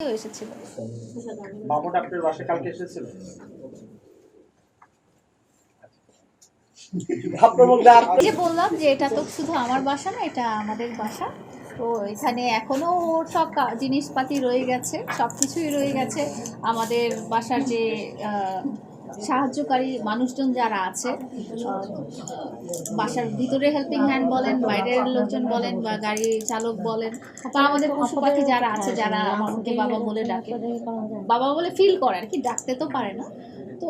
এসেছিল। মামুন আপনার বাসা কালকে এসেছিল? যে বললাম যে এটা তো শুধু আমার বাসা না এটা আমাদের বাসা। তো এখানে এখনও ওর সব জিনিসপাতি রয়ে গেছে সব কিছুই রয়ে গেছে। আমাদের বাসার যে আহ, সাহায্যকারী মানুষজন যারা আছে বাসার ভিতরে হেল্পিং হ্যান্ড বলেন, বাইরের লোকজন বলেন বা গাড়ি চালক বলেন, বা আমাদের পশু পাখি যারা আছে, যারা আমাকে বাবা বলে ডাকে। বাবা বলে ফিল করে আর কি ডাকতে তো পারে না। তো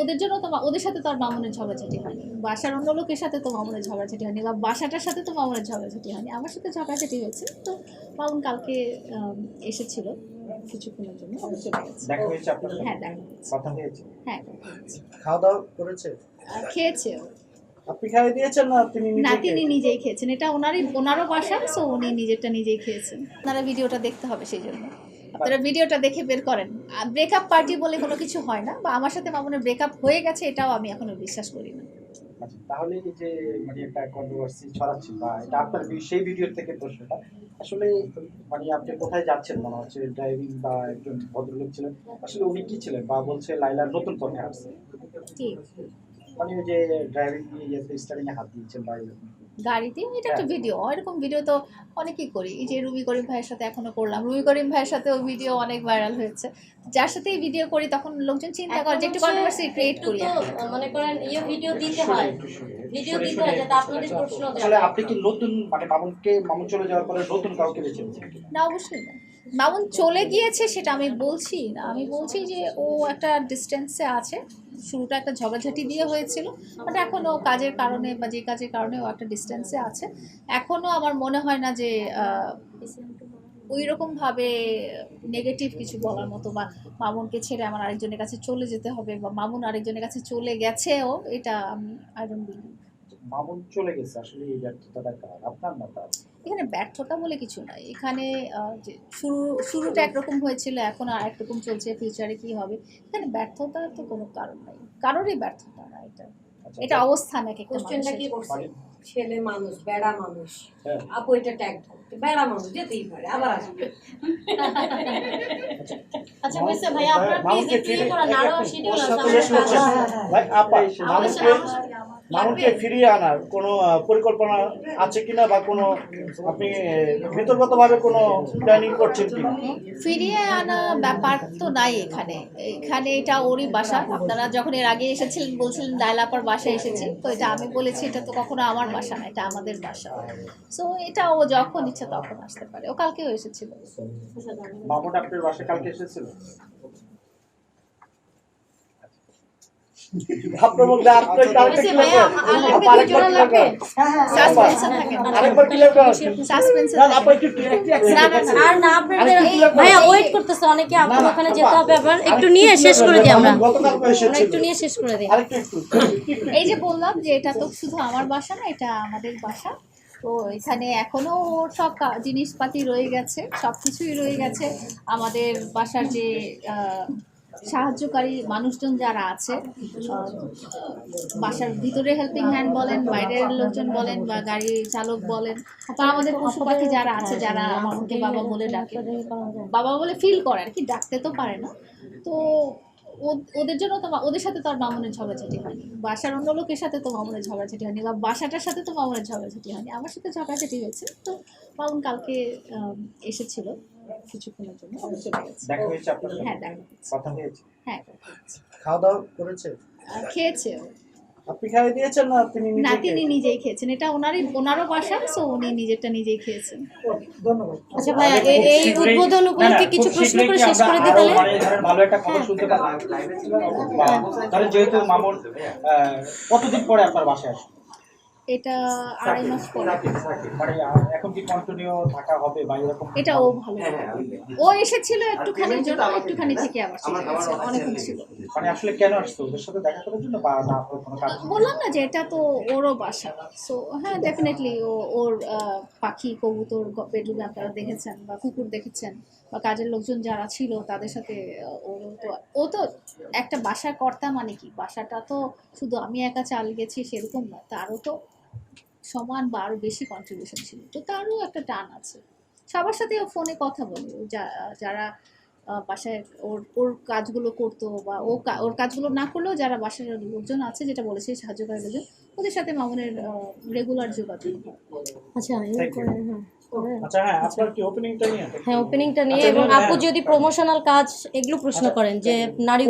ওদের জন্য তো ওদের সাথে তো আর মামুনের ঝগড়াঝাটি হয়নি। বাসার অন্য লোকের সাথে তো মামুনের ঝগড়াঝাটি হয়নি, বা বাসাটার সাথে তো মামুনের ঝগড়াঝাটি হয়নি। আমার সাথে ঝগড়াঝাটি হয়েছে, তো মামুন কালকে এসেছিল। কিছুক্ষণের জন্য। দেখা হয়েছে আপনার হ্যাঁ দেখা কথা হয়েছে? হ্যাঁ খাওয়া দাওয়া করেছে? খেয়েছে আপনি খাইয়ে দিয়েছেন না তিনি না তিনি নিজেই খেয়েছেন। এটা ওনারই ওনারও বাসা সো উনি নিজেরটা নিজেই খেয়েছেন। আপনারা ভিডিওটা দেখতে হবে সেই জন্য। আপনারা ভিডিওটা দেখে বের করেন। ব্রেকআপ পার্টি বলে কোনো কিছু হয় না বা আমার সাথে মামুনের ব্রেকআপ হয়ে গেছে এটাও আমি এখনও বিশ্বাস করি না। তাহলে এই যে মানে একটা কন্ট্রোভার্সি ছড়াচ্ছে বা এটা আপনার সেই ভিডিও থেকে প্রশ্নটা আসলে মানে আপনি কোথায় যাচ্ছেন? মনে হচ্ছে ড্রাইভিং বা একজন ভদ্রলোক ছিলেন। আসলে উনি কি ছিলেন? বা বলছে লাইলার নতুন পথে আসছে মানে ওই যে ড্রাইভিং নিয়ে স্টারিং এ হাত দিয়েছেন বা এরকম। গাড়িতে এটা একটা ভিডিও এরকম ভিডিও তো অনেকেই করি। এই যে রুবি করিম ভাইয়ের সাথে এখনও করলাম। রুবি করিম ভাইয়ের সাথেও ভিডিও অনেক ভাইরাল হয়েছে। যার সাথেই ভিডিও করি তখন লোকজন চিন্তা করে যে একটু কন্ট্রোভার্সি ক্রিয়েট করি। তো মনে করেন এই ভিডিও দিতে হয়। ভিডিও দিতে হয় যাতে আপনাদের প্রশ্ন আসলে আপনি কি নতুন মানে মামুনকে মামুন চলে যাওয়ার পরে নতুন কাউকে বেছে নিয়েছেন না অবশ্যই না। মামুন চলে গিয়েছে সেটা আমি বলছি না। আমি বলছি যে ও একটা ডিস্টেন্সে আছে। শুরুটা একটা ঝগড়াঝাটি দিয়ে হয়েছিল। বাট এখনও কাজের কারণে বা যে কাজের কারণে ও একটা ডিস্টেন্সে আছে। এখনও আমার মনে হয় না যে ওই রকমভাবে নেগেটিভ কিছু বলার মতো বা মামুনকে ছেড়ে আমার আরেকজনের কাছে চলে যেতে হবে বা মামুন আরেকজনের কাছে চলে গেছেও, এটা আমি আই ডোন্ট বিলিভ মামুন চলে গেছে আসলে এই ব্যর্থতাটা কার? আপনার না তার এখানে ব্যর্থতা বলে কিছু নাই। এখানে শুরু শুরুটা একরকম হয়েছিল এখন আর একরকম চলছে ফিউচারে কি হবে? এখানে ব্যর্থতা তো কোনো কারণ নাই। কারোরই ব্যর্থতা না এটা। আচ্ছা, এটা অবস্থান এক একটা কোশ্চেনটা কি করছে? মানে- ছেলে মানুষ বেড়া মানুষ। হ্যাঁ। আপু এটা ট্যাগ বেড়া মানুষ যেতেই পারে আবার আসবে। আচ্ছা হয়েছে ভাই আপনার প্লিজ একটু করেন আরও শিডিউল আছে। ভাই, আপা, আমাদের মামুনকে ফিরিয়ে আনার কোনো পরিকল্পনা আছে কিনা বা কোনো আপনি ভিতরগতভাবে কোনো প্ল্যানিং করছেন কিনা? ফিরিয়ে আনা ব্যাপার তো নাই এখানে। এখানে এটা ওরই বাসা। আপনারা যখন এর আগে এসেছিলেন বলছিলেন ডায়লাপার বাসায় এসেছি। তো এটা আমি বলেছি এটা তো কখনো আমার বাসা না এটা আমাদের বাসা। সো এটা ও যখন ইচ্ছা তখন আসতে পারে। ও কালকেও এসেছিল। আপনার বাসায় কালকে এসেছিল? আপনার মধ্যে আর তো একটা- আরেকবার। ভাইয়া ওয়েট করতেছে অনেকে আপনার ওখানে যেতে হবে আবার। নিয়ে শেষ করে দিই আমরা। একটু নিয়ে শেষ করে এই যে বললাম যে এটা তো শুধু আমার বাসা না এটা আমাদের বাসা। তো এখানে এখনও ওর সব জিনিসপাতি রয়ে গেছে সব কিছুই রয়ে গেছে। আমাদের বাসার যে আহ, সাহায্যকারী মানুষজন যারা আছে বাসার ভিতরে হেল্পিং হ্যান্ড বলেন, বাইরের লোকজন বলেন বা গাড়ি চালক বলেন, বা আমাদের পশু পাখি যারা আছে, যারা আমাকে বাবা বলে ডাকে। বাবা বলে ফিল করে আর কি ডাকতে তো পারে না। তো ওদের জন্য তো ওদের সাথে তো আর মামুনের ঝগড়াঝাটি হয়নি। বাসার অন্য লোকের সাথে তো মামুনের ঝগড়াঝাটি হয়নি, বা বাসাটার সাথে তো মামুনের ঝগড়াঝাটি হয়নি। আমার সাথে ঝগড়াঝাটি হয়েছে, তো মামুন কালকে এসেছিল। কিছুক্ষণের জন্য। আবার চলে গেছে দেখা হয়েছে। আপনার সাথে? হ্যাঁ দেখা হয়েছে। কথা হয়েছে? হ্যাঁ কথা হয়েছে। খাওয়া দাওয়া করেছে? আর খেয়েছে। ও। আপনি খাইয়ে দিয়েছেন না তিনি নিজে না তিনি খেয়েছেন? নিজেই খেয়েছেন। এটা ওনারই ওনারও বাসা সো উনি নিজেরটা নিজেই খেয়েছেন। ধন্যবাদ। আচ্ছা ভাইয়া এ- এই উদ্বোধন উপলক্ষে কিছু প্রশ্ন করে শেষ করে দিই তাহলে ভালো একটা খবর শুনতে পারলাম তাহলে যেহেতু মামুন আহ, কতদিন পরে আপনার বাসায় আসে এটা আড়াই মাস পরে। মানে এখন কি কন্টিনিউ থাকা হবে বা এরকম এটা ও ভালো ও এসেছিল একটুখানির জন্য একটুখানি থেকে আবার অনেকক্ষণ ছিল মানে আসলে কেন আসতো ওদের সাথে দেখা করার জন্য বা না কোনো কাজ বললাম না যে এটা তো ওরও বাসা। সো হ্যাঁ ডেফিনেটলি ও ওর আহ, পাখি কবুতর বেডরুমে আপনারা দেখেছেন বা কুকুর দেখেছেন বা কাজের লোকজন যারা ছিল তাদের সাথে ওরও তো ও তো একটা বাসা কর্তা মানে কি? বাসাটা তো শুধু আমি একা চাল গেছি সেরকম না তারও তো সমান বা আরও বেশি কন্ট্রিবিউশন ছিল। তো তারও একটা টান আছে। সবার সাথে ও ফোনে কথা বলে। যা- যারা বাসায় ওর ওর কাজগুলো করতো বা ও ওর কাজগুলো না করলেও যারা বাসার লোকজন আছে যেটা বলেছে সাহায্যকারী লোকজন ওদের সাথে মামুনের রেগুলার যোগাযোগ আচ্ছা হ্যাঁ আচ্ছা হ্যাঁ আপনার কি ওপেনিংটা নিয়ে? হ্যাঁ ওপেনিংটা নিয়ে আচ্ছা, এবং আপু হ্যাঁ। যদি প্রমোশনাল কাজ এগুলো প্রশ্ন আচ্ছা। করেন যে নারী